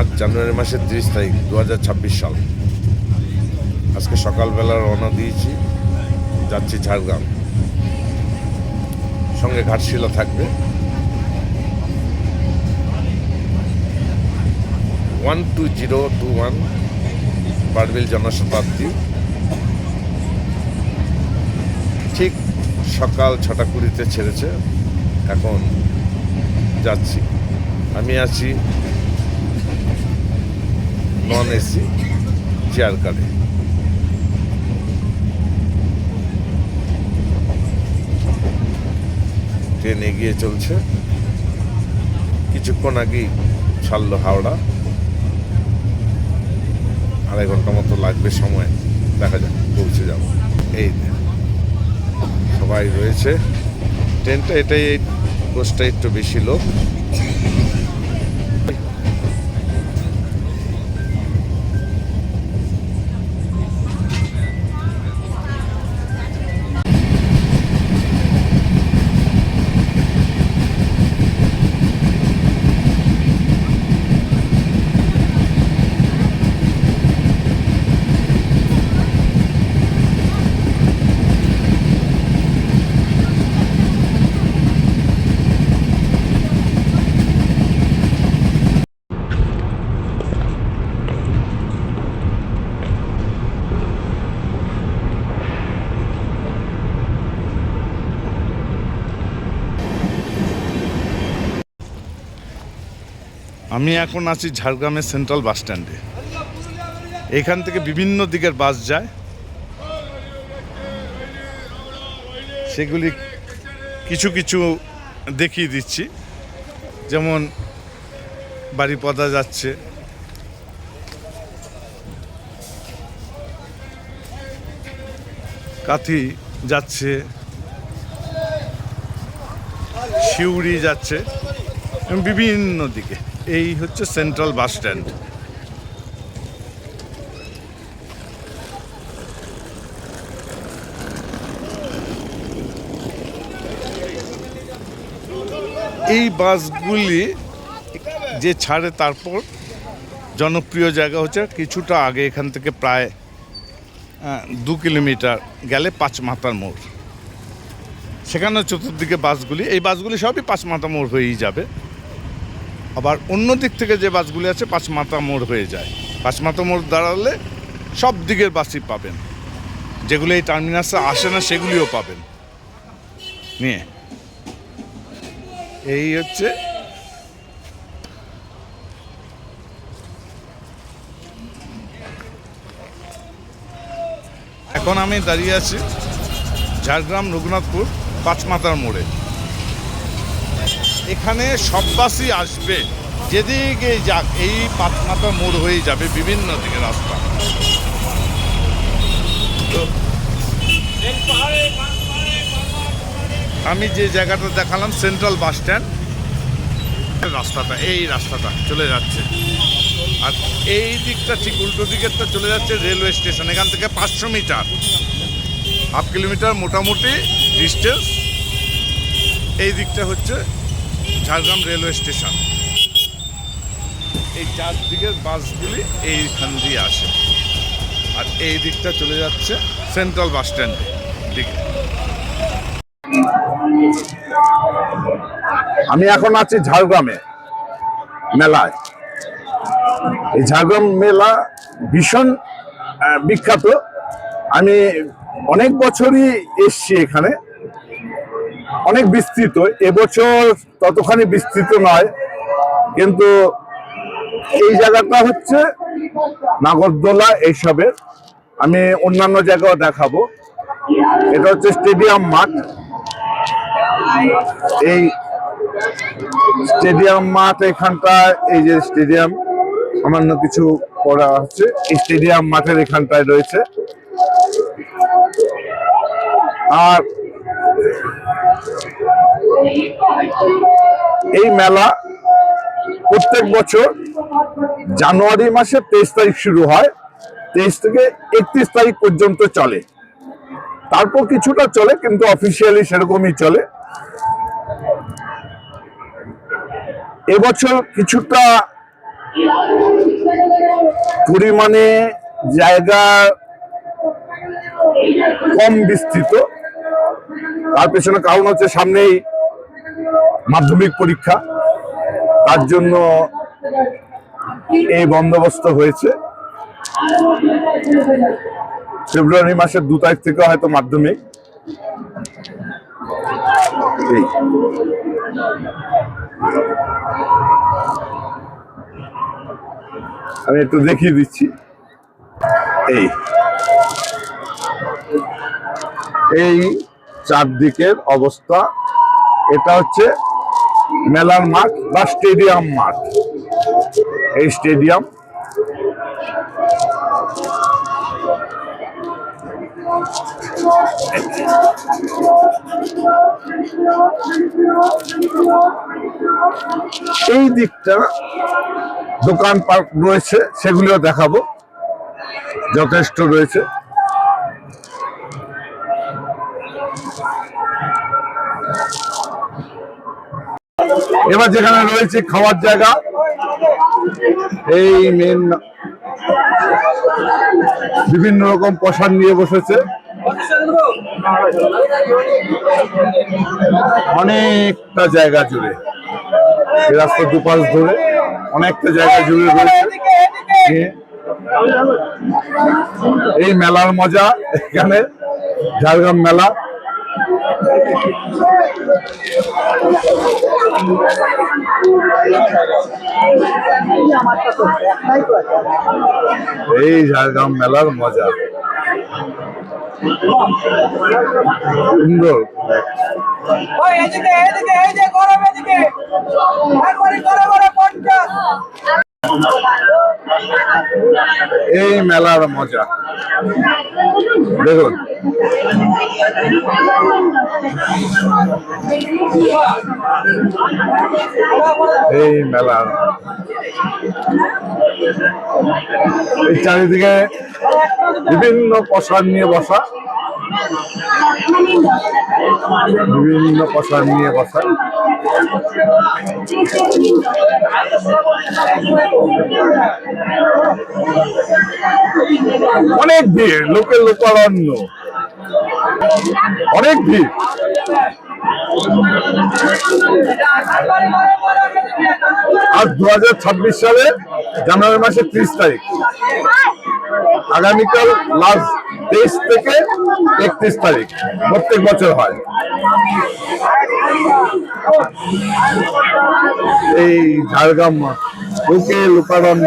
আজ জানুয়ারি মাসের তিরিশ তারিখ দু হাজার ছাব্বিশ সাল। আজকে সকালবেলা রওনা দিয়েছি, যাচ্ছি ঝাড়গ্রাম। সঙ্গে ঘাটশিলা থাকবে। One two zero two one Barbil Janshatabdi. ঠিক সকাল ছটা কুড়িতে ছেড়েছে। এখন যাচ্ছি। আমি আছি নন এসি চেয়ার কারে ট্রেন এগিয়ে চলছে। কিছুক্ষণ আগেই ছাড়লো হাওড়া। আড়াই ঘণ্টা মতো লাগবে সময়। দেখা যাক, পৌঁছে যাব। এই সবাই রয়েছে। ট্রেনটা এটাই, এই কোচটা একটু বেশি লোক। আমি এখন আছি ঝাড়গ্রামের সেন্ট্রাল বাস স্ট্যান্ডে। এখান থেকে বিভিন্ন দিকের বাস যায়। সেগুলি কিছু কিছু দেখিয়ে দিচ্ছি। যেমন বাড়িপদা যাচ্ছে। কাথি যাচ্ছে। শিউড়ি যাচ্ছে। বিভিন্ন দিকে। এই হচ্ছে সেন্ট্রাল বাস স্ট্যান্ড। এই বাসগুলি যে ছাড়ে তারপর জনপ্রিয় জায়গা হচ্ছে কিছুটা আগে এখান থেকে প্রায় দু কিলোমিটার গেলে পাঁচ মাথার মোড়। সেখানে চতুর্দিকে বাসগুলি, এই বাসগুলি সবই পাঁচ মাথা মোড় হয়েই যাবে। আবার অন্য দিক থেকে যে বাসগুলি আছে পাঁচ মাথা মোড় হয়ে যায়। পাঁচ মাথা মোড় দাঁড়ালে সব দিকের বাসই পাবেন। যেগুলো এই টার্মিনাসে আসে না, সেগুলিও পাবেন। নিয়ে। এই হচ্ছে এখন আমি দাঁড়িয়ে আছি ঝাড়গ্রাম রঘুনাথপুর পাঁচমাতার মোড়ে। এখানে সব বাসই আসবে। যেদিকে যাক, এই পাঁচমাতার মোড় হয়ে যাবে বিভিন্ন দিকে রাস্তা। আমি যে জায়গাটা দেখালাম সেন্ট্রাল বাস স্ট্যান্ড রাস্তাটা, এই রাস্তাটা চলে যাচ্ছে। আর এই দিকটা ঠিক উল্টো দিকেরটা চলে যাচ্ছে রেলওয়ে স্টেশন, এখান থেকে পাঁচশো মিটার। হাফ কিলোমিটার মোটামুটি ডিস্টেন্স এই দিকটা হচ্ছে ঝাড়গ্রাম রেলওয়ে স্টেশন। এই চারদিকের বাসগুলি এইখান দিয়ে আসে। আর এই দিকটা চলে যাচ্ছে সেন্ট্রাল বাস স্ট্যান্ড দিকে। আমি এখন আছি ঝাড়গ্রামে, মেলায়। এই ঝাড়গ্রাম মেলা ভীষণ বিখ্যাত। আমি অনেক বছরই এসছি এখানে। অনেক বিস্তৃত, এবছর ততখানি বিস্তৃত নয়, কিন্তু এই জায়গাটা হচ্ছে নাগরদোলা এইসবের। আমি অন্যান্য জায়গাও দেখাবো। এটা হচ্ছে স্টেডিয়াম মাঠ। এই স্টেডিয়াম মাঠ এখানটায়, এই যে স্টেডিয়াম সামান্য কিছু করা হচ্ছে এই স্টেডিয়াম মাঠের এখানটায় রয়েছে। আর এই মেলা প্রত্যেক বছর জানুয়ারি মাসে তেইশ তারিখ শুরু হয়। তেইশ থেকে একত্রিশ তারিখ পর্যন্ত চলে। তারপর কিছুটা চলে, কিন্তু অফিসিয়ালি সেরকমই চলে। এবছর কিছুটা পরিমাণে জায়গা কম বিস্তৃত। তার পেছনে কারণ হচ্ছে সামনেই মাধ্যমিক পরীক্ষা। তার জন্য এই বন্দোবস্ত হয়েছে। ফেব্রুয়ারি মাসের দু তারিখ থেকে হয়তো মাধ্যমিক। আমি একটু দেখিয়ে দিচ্ছি। এই। এই চারদিকের অবস্থা। এটা হচ্ছে মেলার মাঠ বা স্টেডিয়াম মাঠ। এই স্টেডিয়াম। এই দিকটা দোকান পার্ক রয়েছে সেগুলিও দেখাবো। যথেষ্ট রয়েছে। এবার যেখানে রয়েছে খাওয়ার জায়গা, এই মেন বিভিন্ন রকম প্রসাদ নিয়ে বসেছে। অনেকটা জায়গা জুড়ে। রাস্তা দুপাশ ধরে অনেকটা জায়গা জুড়ে রয়েছে। এই মেলার মজা এখানে, ঝাড়গ্রাম মেলা। এই ঝাড়গ্রাম মেলার মজা। সুন্দর। এই মেলার মজা। দেখুন। এই মেলার। চারিদিকে বিভিন্ন প্রসাদ নিয়ে বসা। বিভিন্ন প্রসাদ নিয়ে বসা। অনেক ভিড়, লোকের লোকারণ্য। অনেক ভিড়। আর দু সালে জানুয়ারি মাসের ত্রিশ তারিখ। আগামীকাল লাস্ট তেইশ থেকে একত্রিশ তারিখ, প্রত্যেক বছর হয়। এই ঝাড়গ্রাম লোকে লোকারণ্য।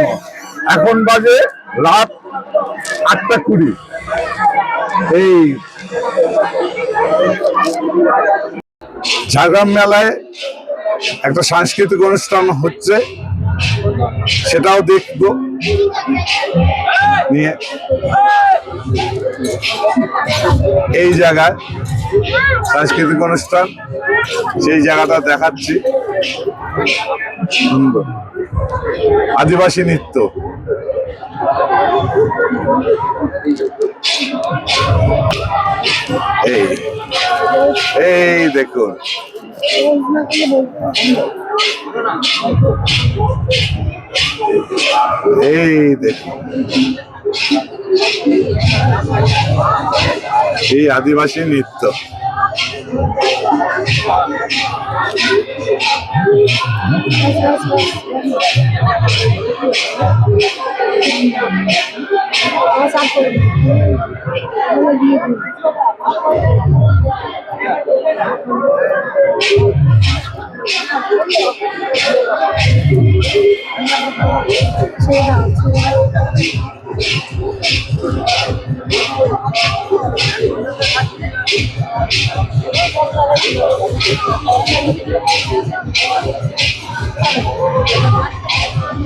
এখন বাজে রাত আটটা কুড়ি। এই ঝাড়গ্রাম মেলায় একটা সাংস্কৃতিক অনুষ্ঠান হচ্ছে। সেটাও দেখব। নিয়ে। এই জায়গায় সাংস্কৃতিক অনুষ্ঠান সেই জায়গাটা দেখাচ্ছি। সুন্দর আদিবাসী নৃত্য। এই এই দেখুন এই দেখুন এই আদিবাসী নৃত্য Thank you. 我上厕所，我弟弟。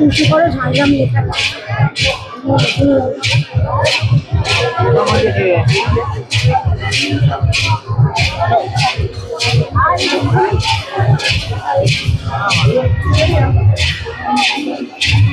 উঁচু করে ঝাঁঝা মেয়েটা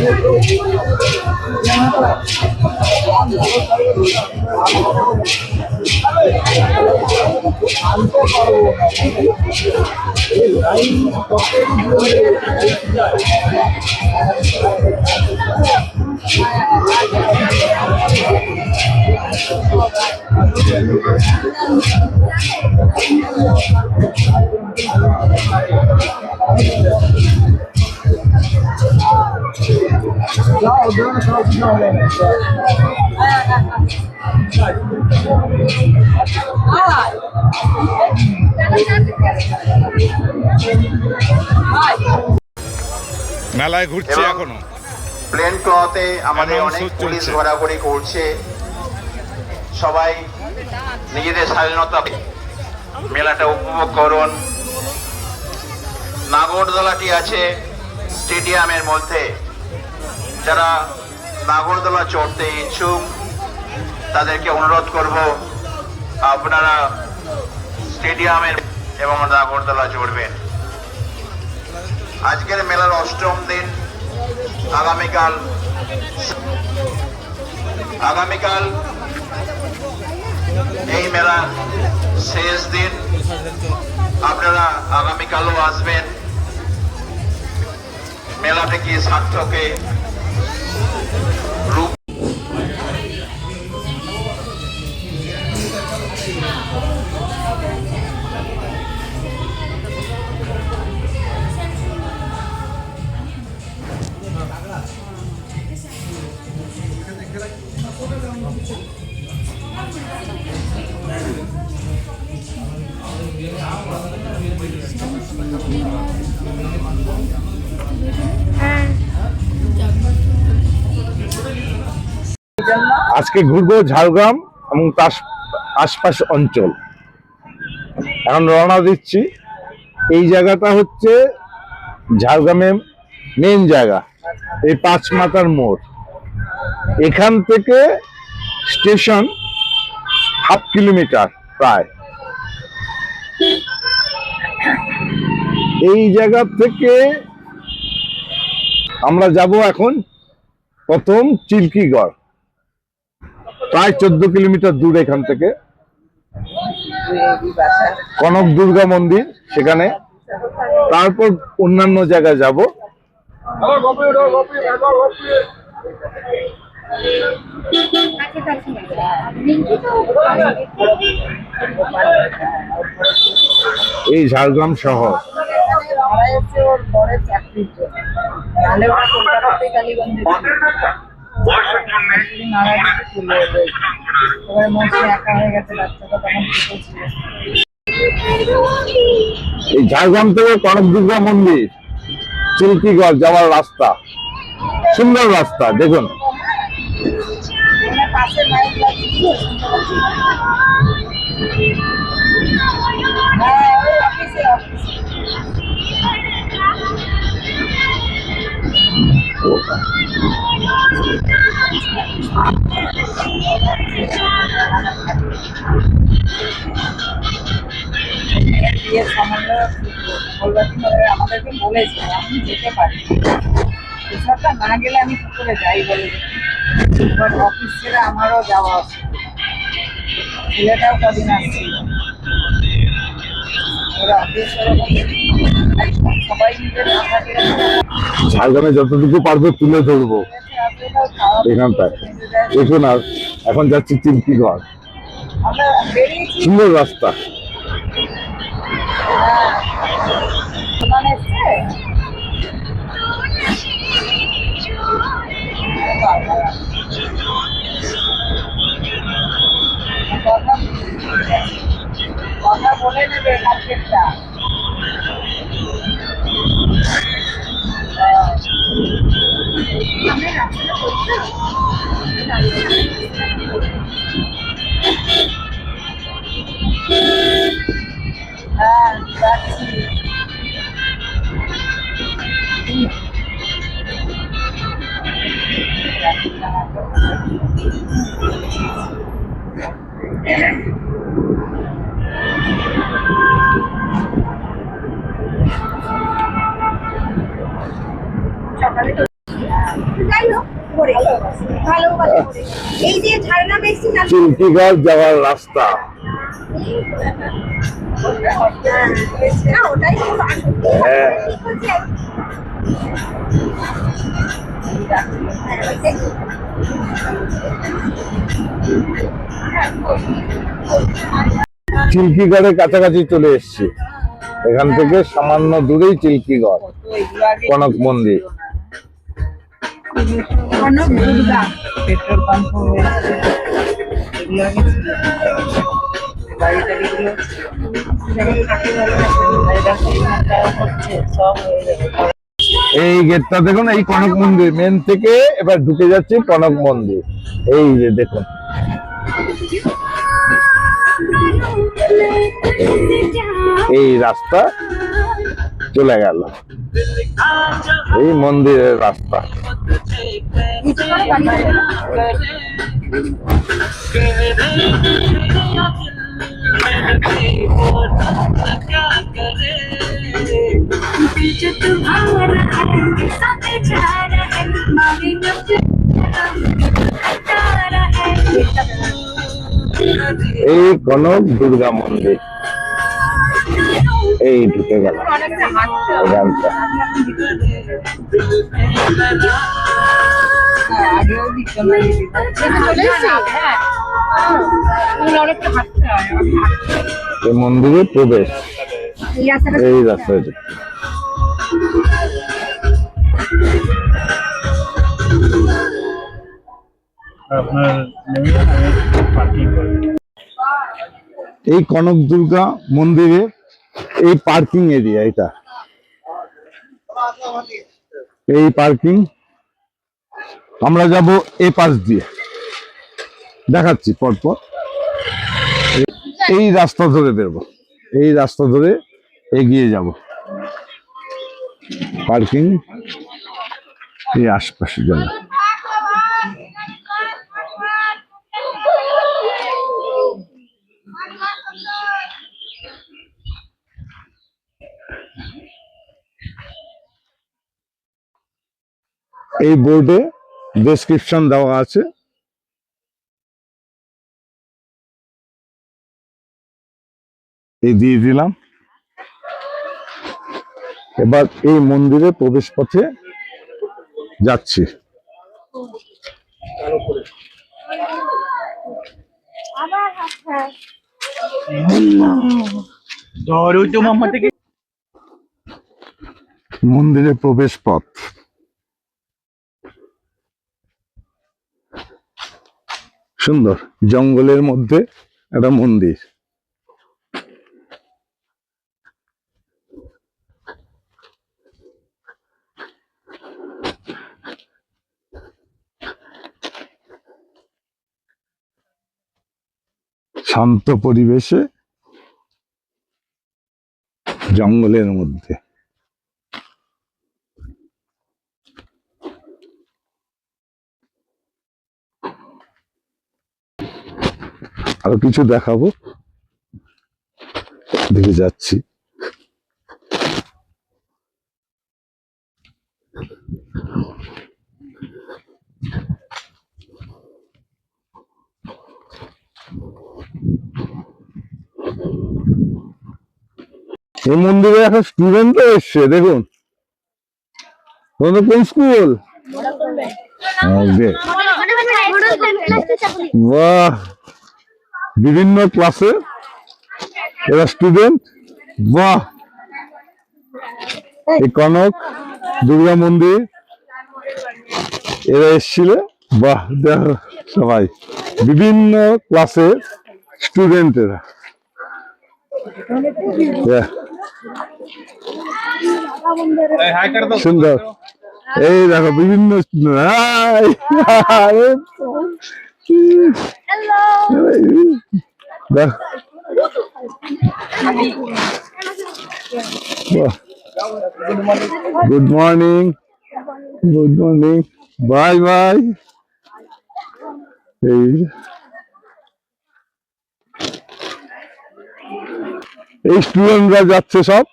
ঝাড়গ্রাম লেখা এটা বেরিয়ে যাচ্ছে মেলায় ঘুরছে এখনও। প্লেন ক্লথে আমাদের অনেক পুলিশ ঘোরাঘুরি করছে। সবাই নিজেদের স্বাধীনতা মেলাটা উপভোগ করুন। নাগরদোলাটি আছে স্টেডিয়ামের মধ্যে। যারা নাগরদোলা চড়তে ইচ্ছুক, তাদেরকে অনুরোধ করব, আপনারা স্টেডিয়ামের এবং নাগরদোলা চড়বেন। আজকের মেলার অষ্টম দিন, আগামীকাল আগামীকাল এই মেলা শেষ দিন। আপনারা আগামীকালও আসবেন। মেলাটাকে সার্থকে রূপ হ্যাঁ আজকে ঘুরবো ঝাড়গ্রাম এবং তার আশপাশ অঞ্চল। এখন রওনা দিচ্ছি। এই জায়গাটা হচ্ছে ঝাড়গ্রামের মেন জায়গা, এই পাঁচ মাথার মোড়। এখান থেকে স্টেশন হাফ কিলোমিটার প্রায়। এই জায়গা থেকে আমরা যাব এখন প্রথম চিল্কিগড়। প্রায় চোদ্দ কিলোমিটার দূর এখান থেকে। কনক দুর্গা মন্দির সেখানে। তারপর অন্যান্য জায়গায় যাব। এই ঝাড়গ্রাম শহর। ওর জন্য। নাহলে ওরা এই ঝাড়গ্রাম থেকে কনক দুর্গা মন্দির চিল্কিগড় যাওয়ার রাস্তা সুন্দর রাস্তা দেখুন। হ্যাঁ আমাদেরকে বলেছে আমি যেতে পারি এসবটা না গেলে আমি কি যাই বলে এবার অফিস ছেড়ে আমারও যাওয়া অসুবিধা ছেলেটাও কদিন আসছিল ওরা অফিস মাথাকে ঝাড়গ্রামে যতটুকু পারব তুলে ধরবো এখানটায়। দেখুন আর এখন যাচ্ছি চিল্কিগড় সুন্দর রাস্তা। কথা বলে নেবে Yeah. চিল্কিগড় যাওয়ার রাস্তা। হ্যাঁ। চিল্কিগড়ের কাছাকাছি চলে এসেছি এখান থেকে সামান্য দূরেই চিল্কিগড় কনক মন্দির পেট্রোল পাম্প এই গেটটা দেখুন, এই কনক মন্দির। মেন থেকে এবার ঢুকে যাচ্ছে কনক মন্দির। এই যে দেখুন। এই রাস্তা চলে গেল। এই মন্দিরের রাস্তা। এই কোন দুর্গা মন্দির। এই ঢুকে গেল এই মন্দিরে প্রবেশ। এই রাস্তাটা আপনার করে এই কনক দুর্গা মন্দিরে এই পার্কিং এরিয়া এটা। এই পার্কিং আমরা যাব এই পাশ দিয়ে। দেখাচ্ছি পরপর। এই- এই রাস্তা ধরে বেরবো। এই রাস্তা ধরে এগিয়ে যাব। পার্কিং এই আশপাশের জন্য এই বোর্ডে ডেসক্রিপশন দেওয়া আছে। এই দিয়ে দিলাম। এবার এই মন্দিরে প্রবেশ পথে যাচ্ছি মন্দিরে প্রবেশ পথ সুন্দর জঙ্গলের মধ্যে একটা মন্দির। শান্ত পরিবেশে জঙ্গলের মধ্যে। আরও কিছু দেখাবো। দেখে যাচ্ছি। এই মন্দিরে একটা স্টুডেন্টও এসছে দেখুন। তোমাদের কোন স্কুল বাহ! বিভিন্ন ক্লাসে এরা স্টুডেন্ট বাহ! এই কনক, দুর্গা মন্দির, এরা এসেছিল। বাহ, দেখো সবাই। বিভিন্ন ক্লাসে স্টুডেন্ট এরা। সুন্দর। এই দেখো, বিভিন্ন student। Hi! আরে দেখ good morning good morning bye bye এই এই স্টুডেন্টরা যাচ্ছে সব।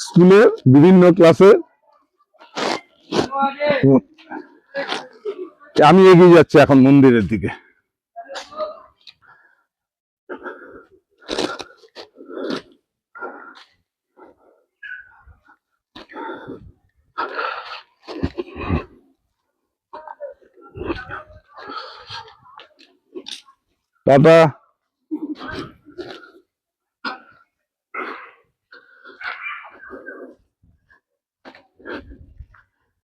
স্কুলের বিভিন্ন ক্লাসে আমি এগিয়ে যাচ্ছি এখন মন্দিরের দিকে। টাটা